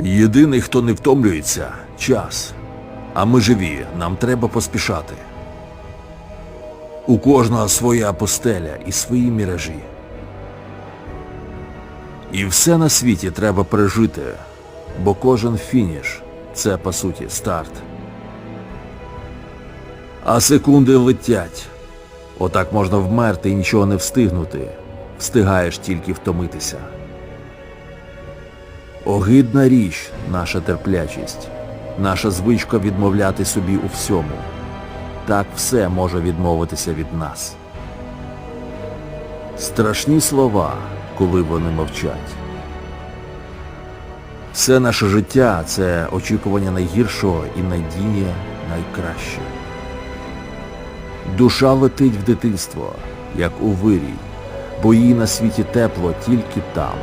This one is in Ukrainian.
Єдиний, хто не втомлюється час. А ми живі, нам треба поспішати. У кожного своя постеля і свої міражі. І все на світі треба пережити, бо кожен фініш це по суті старт. А секунди летять. Отак можна вмерти і нічого не встигнути. Встигаєш тільки втомитися. Огидна річ наша терплячість, наша звичка відмовляти собі у всьому. Так все може відмовитися від нас. Страшні слова, коли вони мовчать. Все наше життя це очікування найгіршого і надіння найкраще. Душа летить в дитинство, як у вирій, бо їй на світі тепло тільки там.